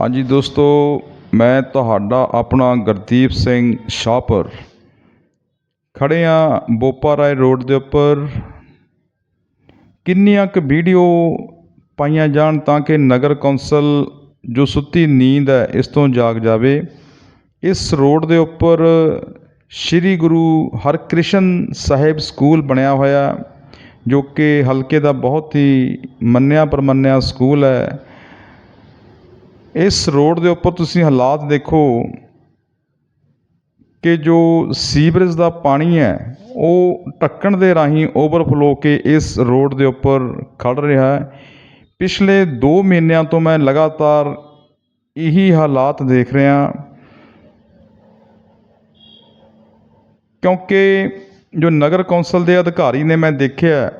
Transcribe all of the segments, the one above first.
ਹਾਂਜੀ ਦੋਸਤੋ, ਮੈਂ ਤੁਹਾਡਾ ਆਪਣਾ ਗੁਰਦੀਪ ਸਿੰਘ ਸ਼ਾਹਪੁਰ। ਖੜ੍ਹੇ ਹਾਂ ਬੋਪਾ ਰਾਏ ਰੋਡ ਦੇ ਉੱਪਰ। ਕਿੰਨੀਆਂ ਕੁ ਵੀਡੀਓ ਪਾਈਆਂ ਜਾਣ ਤਾਂ ਕਿ ਨਗਰ ਕੌਂਸਲ ਜੋ ਸੁੱਤੀ ਨੀਂਦ ਹੈ, ਇਸ ਤੋਂ ਜਾਗ ਜਾਵੇ। ਇਸ ਰੋਡ ਦੇ ਉੱਪਰ ਸ਼੍ਰੀ ਗੁਰੂ ਹਰਕ੍ਰਿਸ਼ਨ ਸਾਹਿਬ ਸਕੂਲ ਬਣਿਆ ਹੋਇਆ, ਜੋ ਕਿ ਹਲਕੇ ਦਾ ਬਹੁਤ ਹੀ ਮੰਨਿਆ ਪ੍ਰਮੰਨਿਆ ਸਕੂਲ ਹੈ। ਇਸ ਰੋਡ ਦੇ ਉੱਪਰ ਤੁਸੀਂ ਹਾਲਾਤ ਦੇਖੋ ਕਿ ਜੋ ਸੀਵਰੇਜ ਦਾ ਪਾਣੀ ਹੈ, ਉਹ ਢੱਕਣ ਦੇ ਰਾਹੀਂ ਓਵਰਫਲੋ ਕੇ ਇਸ ਰੋਡ ਦੇ ਉੱਪਰ ਖੜ ਰਿਹਾ ਹੈ। ਪਿਛਲੇ 2 ਮਹੀਨਿਆਂ ਤੋਂ ਮੈਂ ਲਗਾਤਾਰ ਇਹੀ ਹਾਲਾਤ ਦੇਖ ਰਿਹਾ ਕਿਉਂਕਿ ਜੋ ਨਗਰ ਕੌਂਸਲ ਦੇ ਅਧਿਕਾਰੀ ਨੇ ਮੈਂ ਦੇਖਿਆ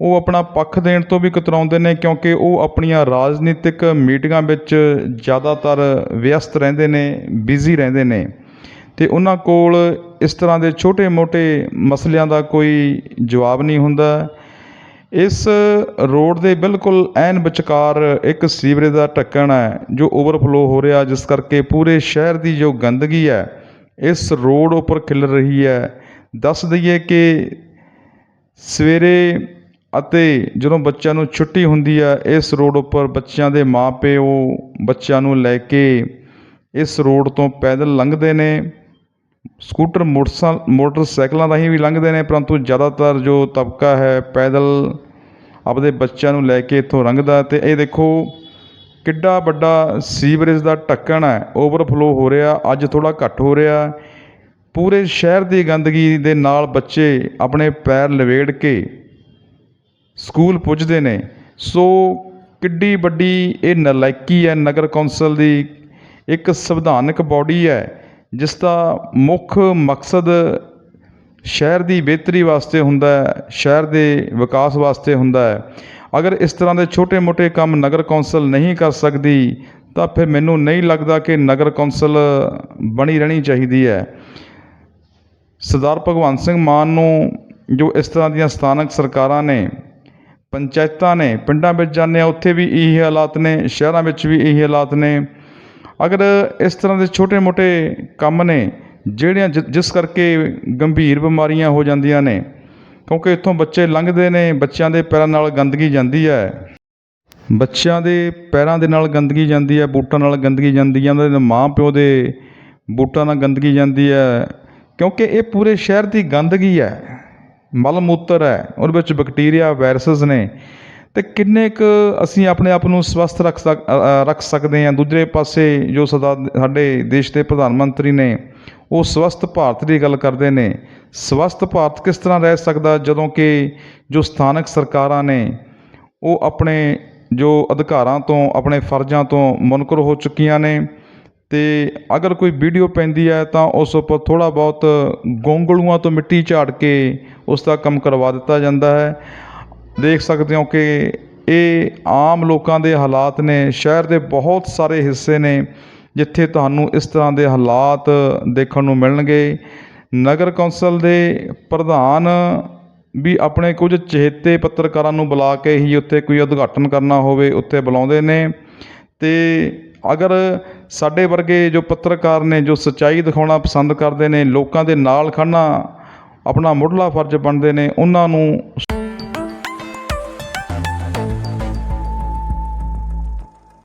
ਉਹ ਆਪਣਾ ਪੱਖ ਦੇਣ ਤੋਂ ਵੀ ਕਤਰਾਉਂਦੇ ਨੇ ਕਿਉਂਕਿ ਉਹ ਆਪਣੀਆਂ ਰਾਜਨੀਤਿਕ ਮੀਟਿੰਗਾਂ ਵਿੱਚ ਜ਼ਿਆਦਾਤਰ ਵਿਅਸਤ ਰਹਿੰਦੇ ਨੇ, ਬਿਜ਼ੀ ਰਹਿੰਦੇ ਨੇ। ਅਤੇ ਉਹਨਾਂ ਕੋਲ ਇਸ ਤਰ੍ਹਾਂ ਦੇ ਛੋਟੇ-ਮੋਟੇ ਮਸਲਿਆਂ ਦਾ ਕੋਈ ਜਵਾਬ ਨਹੀਂ ਹੁੰਦਾ। ਇਸ ਰੋਡ ਦੇ ਬਿਲਕੁਲ ਐਨ ਵਿਚਕਾਰ ਇੱਕ ਸੀਵਰੇਜ ਦਾ ਢੱਕਣ ਹੈ, ਜੋ ਓਵਰਫਲੋ ਹੋ ਰਿਹਾ, ਜਿਸ ਕਰਕੇ ਪੂਰੇ ਸ਼ਹਿਰ ਦੀ ਜੋ ਗੰਦਗੀ ਹੈ, ਇਸ ਰੋਡ ਉੱਪਰ ਖਿਲ ਰਹੀ ਹੈ। ਦੱਸ ਦਈਏ ਕਿ ਸਵੇਰੇ ਅਤੇ ਜਦੋਂ ਬੱਚਿਆਂ ਨੂੰ ਛੁੱਟੀ ਹੁੰਦੀ ਹੈ ਇਸ ਰੋਡ ਉੱਪਰ ਬੱਚਿਆਂ ਦੇ ਮਾਂ ਪਿਓ ਬੱਚਿਆਂ ਨੂੰ ਲੈ ਕੇ ਇਸ ਰੋਡ ਤੋਂ ਪੈਦਲ ਲੰਘਦੇ ਨੇ। ਸਕੂਟਰ, ਮੋਟਰਸਾ, ਮੋਟਰਸਾਈਕਲਾਂ ਰਾਹੀਂ ਵੀ ਲੰਘਦੇ ਨੇ, ਪਰੰਤੂ ਜ਼ਿਆਦਾਤਰ ਜੋ ਤਬਕਾ ਹੈ, ਪੈਦਲ ਆਪਦੇ ਬੱਚਿਆਂ ਨੂੰ ਲੈ ਕੇ ਇੱਥੋਂ ਲੰਘਦਾ ਅਤੇ ਇਹ ਦੇਖੋ, ਕਿੱਡਾ ਵੱਡਾ ਸੀਵਰੇਜ ਦਾ ਢੱਕਣ ਹੈ, ਓਵਰਫਲੋ ਹੋ ਰਿਹਾ, ਅੱਜ ਥੋੜ੍ਹਾ ਘੱਟ ਹੋ ਰਿਹਾ। ਪੂਰੇ ਸ਼ਹਿਰ ਦੀ ਗੰਦਗੀ ਦੇ ਨਾਲ ਬੱਚੇ ਆਪਣੇ ਪੈਰ ਲਵੇੜ ਕੇ ਸਕੂਲ ਪੁੱਜਦੇ ਨੇ। ਸੋ ਕਿੱਡੀ ਵੱਡੀ ਇਹ ਨਲਾਇਕੀ ਹੈ, ਨਗਰ ਕੌਂਸਲ ਦੀ ਇੱਕ ਸੰਵਿਧਾਨਕ ਬਾਡੀ ਹੈ, ਜਿਸ ਦਾ ਮੁੱਖ ਮਕਸਦ ਸ਼ਹਿਰ ਦੀ ਬਿਹਤਰੀ ਵਾਸਤੇ ਹੁੰਦਾ ਹੈ, ਸ਼ਹਿਰ ਦੇ ਵਿਕਾਸ ਵਾਸਤੇ ਹੁੰਦਾ ਹੈ। ਅਗਰ ਇਸ ਤਰ੍ਹਾਂ ਦੇ ਛੋਟੇ-ਮੋਟੇ ਕੰਮ ਨਗਰ ਕੌਂਸਲ ਨਹੀਂ ਕਰ ਸਕਦੀ, ਤਾਂ ਫਿਰ ਮੈਨੂੰ ਨਹੀਂ ਲੱਗਦਾ ਕਿ ਨਗਰ ਕੌਂਸਲ ਬਣੀ ਰਹਿਣੀ ਚਾਹੀਦੀ ਹੈ। ਸਰਦਾਰ ਭਗਵੰਤ ਸਿੰਘ ਮਾਨ ਨੂੰ ਜੋ ਇਸ ਤਰ੍ਹਾਂ ਦੀਆਂ ਸਥਾਨਕ ਸਰਕਾਰਾਂ ਨੇ ਪੰਚਾਇਤਾਂ ਨੇ, ਪਿੰਡਾਂ ਵਿੱਚ ਜਾਂਦੇ ਹਾਂ, ਉੱਥੇ ਵੀ ਇਹੀ ਹਾਲਾਤ ਨੇ, ਸ਼ਹਿਰਾਂ ਵਿੱਚ ਵੀ ਇਹੀ ਹਾਲਾਤ ਨੇ। ਅਗਰ ਇਸ ਤਰ੍ਹਾਂ ਦੇ ਛੋਟੇ-ਮੋਟੇ ਕੰਮ ਨੇ, ਜਿਹੜੀਆਂ ਜਿ, ਜਿਸ ਕਰਕੇ ਗੰਭੀਰ ਬਿਮਾਰੀਆਂ ਹੋ ਜਾਂਦੀਆਂ ਨੇ, ਕਿਉਂਕਿ ਇੱਥੋਂ ਬੱਚੇ ਲੰਘਦੇ ਨੇ, ਬੱਚਿਆਂ ਦੇ ਪੈਰਾਂ ਨਾਲ ਗੰਦਗੀ ਜਾਂਦੀ ਹੈ। ਬੱਚਿਆਂ ਦੇ ਪੈਰਾਂ ਦੇ ਨਾਲ ਗੰਦਗੀ ਜਾਂਦੀ ਹੈ, ਬੂਟਾਂ ਨਾਲ ਗੰਦਗੀ ਜਾਂਦੀ ਹੈ, ਉਹਨਾਂ ਦੇ ਮਾਂ ਪਿਓ ਦੇ ਬੂਟਾਂ ਨਾਲ ਗੰਦਗੀ ਜਾਂਦੀ ਹੈ, ਕਿਉਂਕਿ ਇਹ ਪੂਰੇ ਸ਼ਹਿਰ ਦੀ ਗੰਦਗੀ ਹੈ। ਮਲ ਮੂਤਰ ਹੈ, ਉਹਦੇ ਵਿੱਚ ਬੈਕਟੀਰੀਆ, ਵਾਇਰਸਸ ਨੇ। ਅਤੇ ਕਿੰਨੇ ਕੁ ਅਸੀਂ ਆਪਣੇ ਆਪ ਨੂੰ ਸਵਸਥ ਰੱਖ ਰੱਖ ਸਕਦੇ ਹਾਂ? ਦੂਜੇ ਪਾਸੇ ਜੋ ਸਦਾ ਸਾਡੇ ਦੇਸ਼ ਦੇ ਪ੍ਰਧਾਨ ਮੰਤਰੀ ਨੇ, ਉਹ ਸਵਸਥ ਭਾਰਤ ਦੀ ਗੱਲ ਕਰਦੇ ਨੇ। ਸਵਸਥ ਭਾਰਤ ਕਿਸ ਤਰ੍ਹਾਂ ਰਹਿ ਸਕਦਾ ਜਦੋਂ ਕਿ ਜੋ ਸਥਾਨਕ ਸਰਕਾਰਾਂ ਨੇ, ਉਹ ਆਪਣੇ ਜੋ ਅਧਿਕਾਰਾਂ ਤੋਂ, ਆਪਣੇ ਫਰਜ਼ਾਂ ਤੋਂ ਮੁਨਕਰ ਹੋ ਚੁੱਕੀਆਂ ਨੇ? ਅਤੇ ਅਗਰ ਕੋਈ ਵੀਡੀਓ ਪੈਂਦੀ ਹੈ ਤਾਂ ਉਸ ਉੱਪਰ ਥੋੜ੍ਹਾ ਬਹੁਤ ਗੋਂਗਲੂਆਂ ਤੋਂ ਮਿੱਟੀ ਝਾੜ ਕੇ ਉਸ ਦਾ ਕੰਮ ਕਰਵਾ ਦਿੱਤਾ ਜਾਂਦਾ ਹੈ। ਦੇਖ ਸਕਦੇ ਹੋ ਕਿ ਇਹ ਆਮ ਲੋਕਾਂ ਦੇ ਹਾਲਾਤ ਨੇ, ਸ਼ਹਿਰ ਦੇ ਬਹੁਤ ਸਾਰੇ ਹਿੱਸੇ ਨੇ ਜਿੱਥੇ ਤੁਹਾਨੂੰ ਇਸ ਤਰ੍ਹਾਂ ਦੇ ਹਾਲਾਤ ਦੇਖਣ ਨੂੰ ਮਿਲਣਗੇ। ਨਗਰ ਕੌਂਸਲ ਦੇ ਪ੍ਰਧਾਨ ਵੀ ਆਪਣੇ ਕੁਝ ਚਹੇਤੇ ਪੱਤਰਕਾਰਾਂ ਨੂੰ ਬੁਲਾ ਕੇ ਹੀ ਉੱਥੇ ਕੋਈ ਉਦਘਾਟਨ ਕਰਨਾ ਹੋਵੇ, ਉੱਥੇ ਬੁਲਾਉਂਦੇ ਨੇ। ਅਤੇ ਅਗਰ ਸਾਡੇ ਵਰਗੇ ਜੋ ਪੱਤਰਕਾਰ ਨੇ, ਜੋ ਸੱਚਾਈ ਦਿਖਾਉਣਾ ਪਸੰਦ ਕਰਦੇ ਨੇ, ਲੋਕਾਂ ਦੇ ਨਾਲ ਖੜਨਾ ਆਪਣਾ ਮੁੱਢਲਾ ਫਰਜ਼ ਬਣਦੇ ਨੇ, ਉਹਨਾਂ ਨੂੰ